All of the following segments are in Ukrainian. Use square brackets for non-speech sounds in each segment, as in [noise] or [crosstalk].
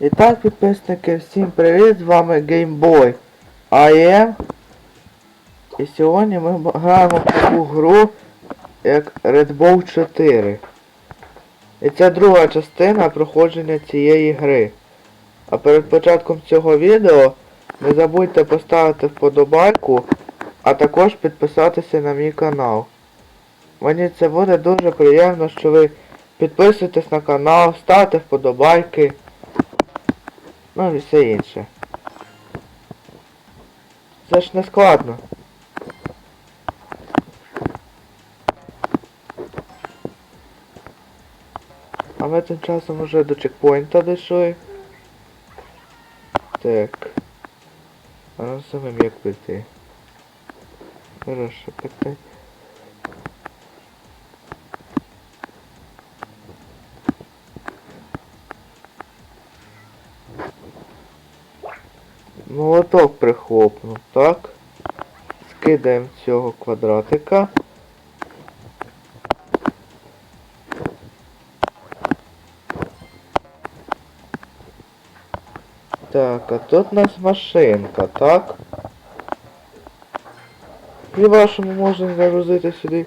І так, підписники, всім привіт, з вами GameBoy AM. І сьогодні ми граємо в таку гру, як Red Bull 4. І це друга частина проходження цієї гри. А перед початком цього відео не забудьте поставити вподобайку, а також підписатися на мій канал. Мені це буде дуже приємно, що ви підписуєтесь на канал, ставите вподобайки. Ну і все інше. Це ж не складно. А ми тим часом вже до чекпоінта дійшли. Так. А ну самим як прийти. Хорошо, питай. Молоток прихлопнув, так? Скидаємо цього квадратика. Так, а тут у нас машинка, так? Хіба що ми можемо загрузити сюди.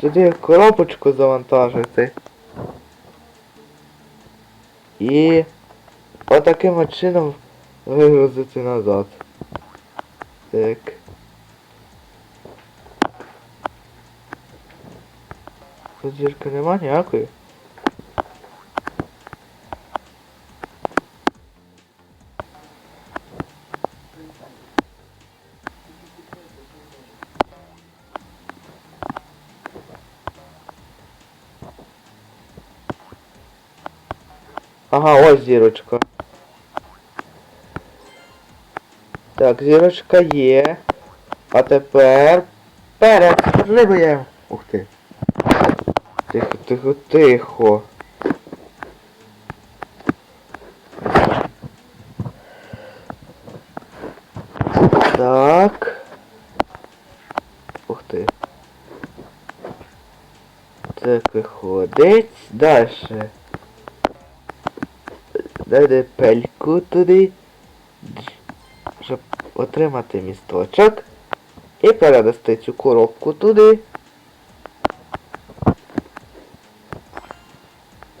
Сюди коробочку завантажити. І отаким от чином вигрузити назад. Так. Тут зірки нема ніякої. Ага, ось зірочка. Так, зірочка є. А тепер перед стрибуємо. Ух ти. Тихо, тихо, тихо. Так. Ух ти. Так виходить. Дальше. Дайте пельку туди, отримати місточок. І передасти цю коробку туди.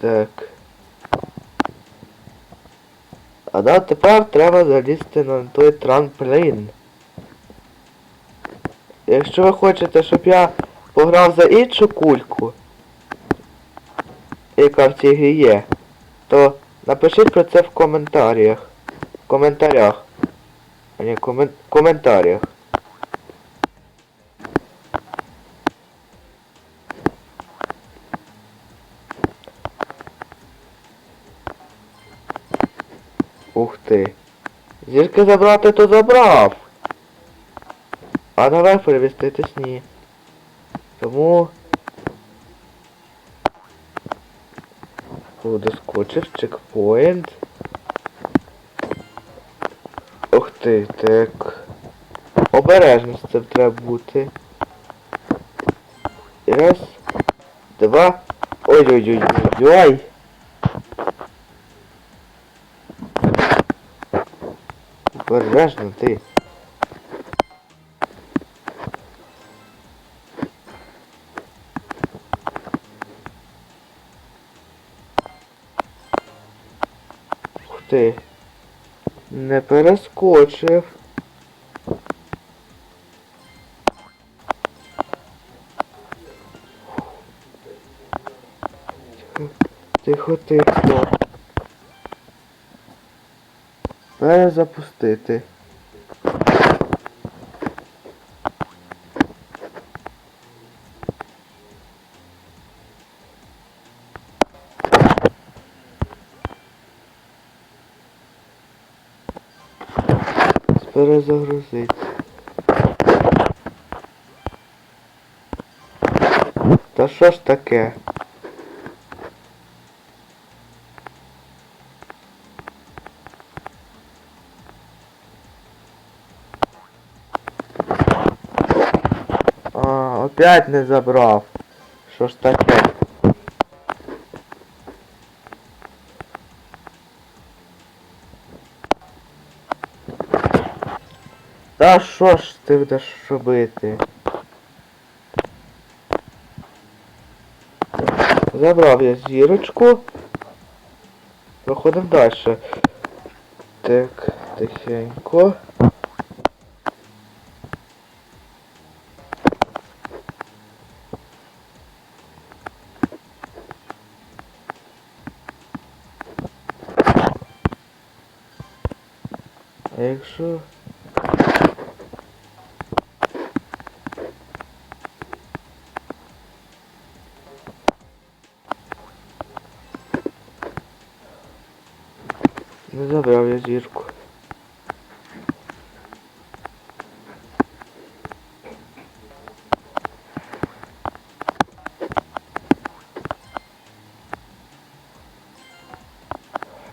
Так. А да, тепер треба залізти на той трамплін. Якщо ви хочете, щоб я пограв за іншу кульку, яка в цій грі є, то Напишіть про це в коментарях. В коментарях. Не комен... коментарях. Ух ти. Зірки забрати то забрав. А наверх переміститись ні. Тому... Доскочив чекпоінт. Ух ти, так. Обережно з цим треба бути. Раз. Два. Ой-ой-ой-ой-ой. Обережно ти. Ух ти. Не перескочив. Тихо, тихо. Перезапустити. Перезагрузити. Та що ж таке? А, опять не забрав. Що ж таке? Та що ж ти будеш робити? Забрав я зірочку. Проходимо далі. Так, тихенько. Якщо... Не забрав я зірку.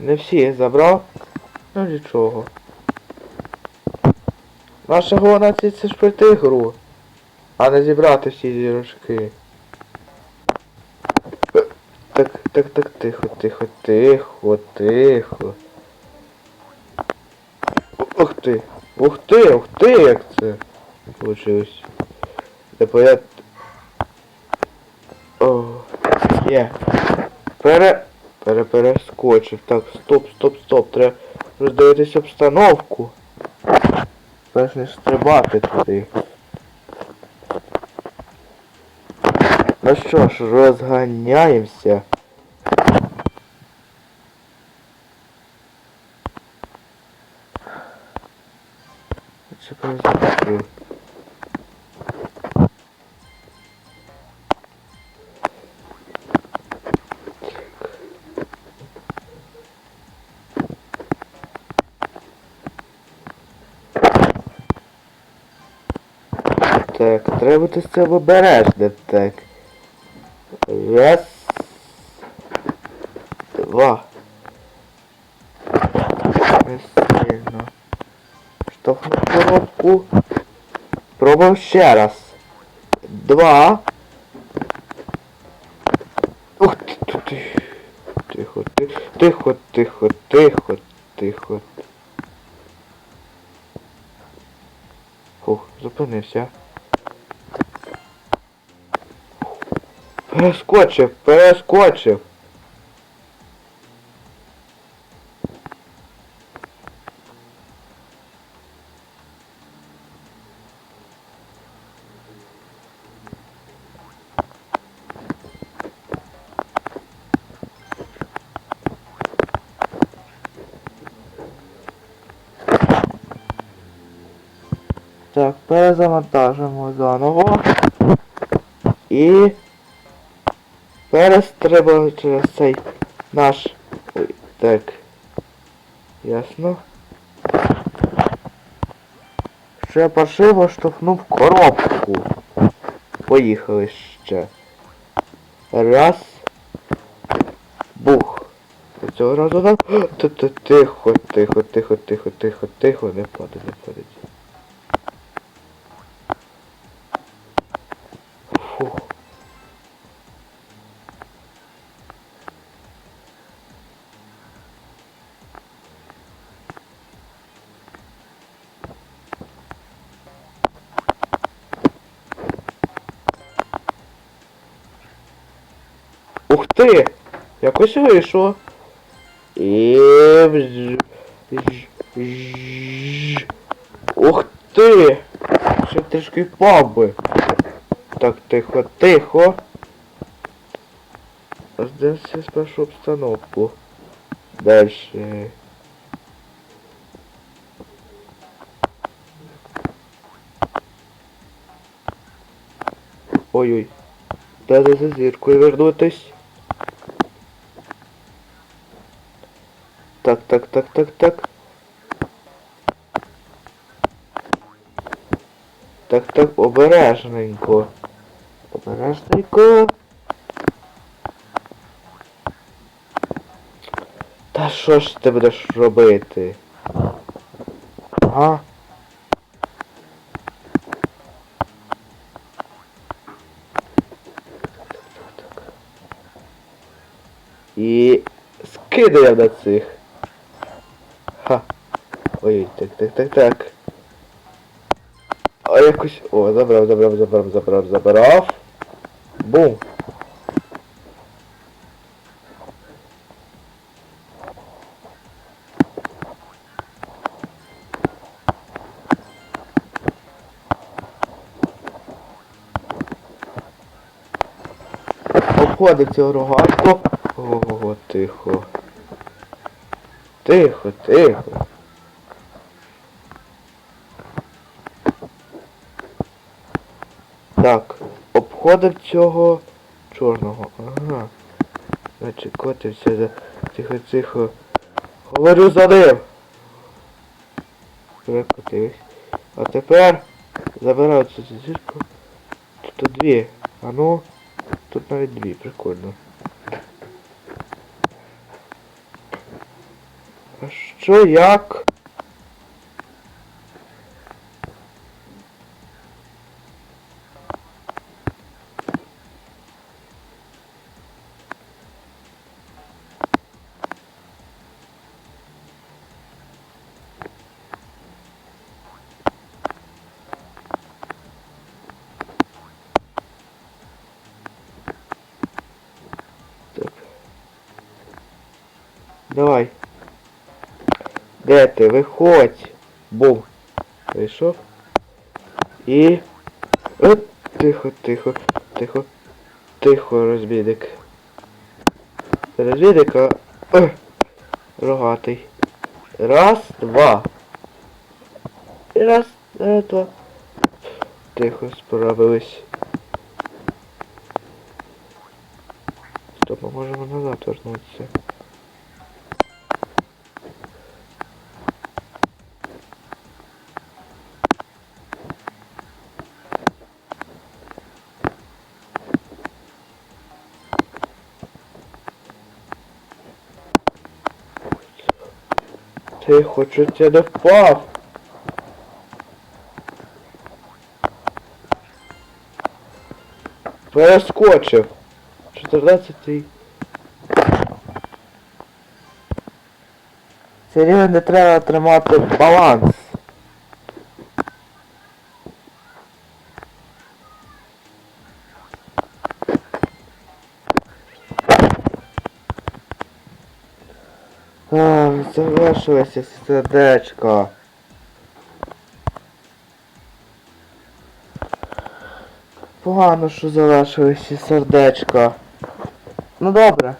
Не всі я забрав. Ну нічого. Наша головна ціль це ж пройти гру, а не зібрати всі зірочки. Так, так, так, тихо, тихо, тихо, тихо. Ух ти! Ух ти, ух ти, як це получилось. Типу я... О, є. Пере... Пере перескочив. Так, стоп, стоп, стоп. Треба роздивитись обстановку. Перш ніж стрибати туди. Ну що ж, розганяємося. Так, треба бути з цього обережним, так. Раз. Два. Сильно. Штовхнув коробку. Пробував ще раз. Два. Ух ти, ти, ти. Тихо, тихо, тихо, тихо, тихо, тихо. Фух, зупинився. Перескочив, перескочив. Так, перезавантажимо заново. І перестрибали через цей наш... Ой, так. Ясно. Ще пошиво штовхнув коробку. Поїхали ще. Раз. Бух. Цього разу. Т-т- [gasps] Тихо, тихо, тихо, тихо, тихо, тихо, не падай, не падай. Ух ти! Якось вийшло. І... Ух ти! Ще трішки впав би. Так, тихо, тихо. Роздився спершу обстановку. Дальше. Ой-ой. Треба за зіркою вернутись. Так, так, так, так, так. Так, так, обережненько. Обережненько. Та що ж ти будеш робити? Ага. І скидає на цих. Ха. Ой, так, так, так, так. А якось... О, забрав, забрав, забрав, забрав, забрав. Бум. Обходить цього рогатку. Ого, тихо. Тихо, тихо. Так, обходив цього чорного. Ага. Значить, котився за тихо-тихо. Говорю за ним. А тепер забираю цю зірку. Тут дві. А ну. Тут навіть дві, прикольно. Що як? Давай. Де ти? Виходь. Бум. Вийшов. І... От, тихо, тихо, тихо. Тихо, розбідик. Розбідик, а... Ех, Рогатий. Раз, два. І раз, раз, два. Тихо, справились. Стоп, ми можемо назад вернутися. Тихо, чуть я не впав. Перескочив. 14-й. Серйозно не треба тримати баланс. Завершилося сердечко. Погано, що залишилися сердечко. Ну добре.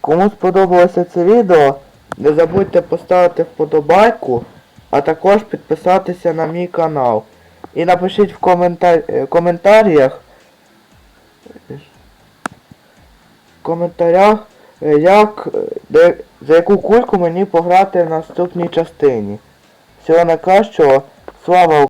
Кому сподобалося це відео, не забудьте поставити вподобайку, а також підписатися на мій канал. І напишіть в коментар... е, коментарях. В коментарях, як, е, де, за яку кульку мені пограти в наступній частині. Всього найкращого. Слава Україні!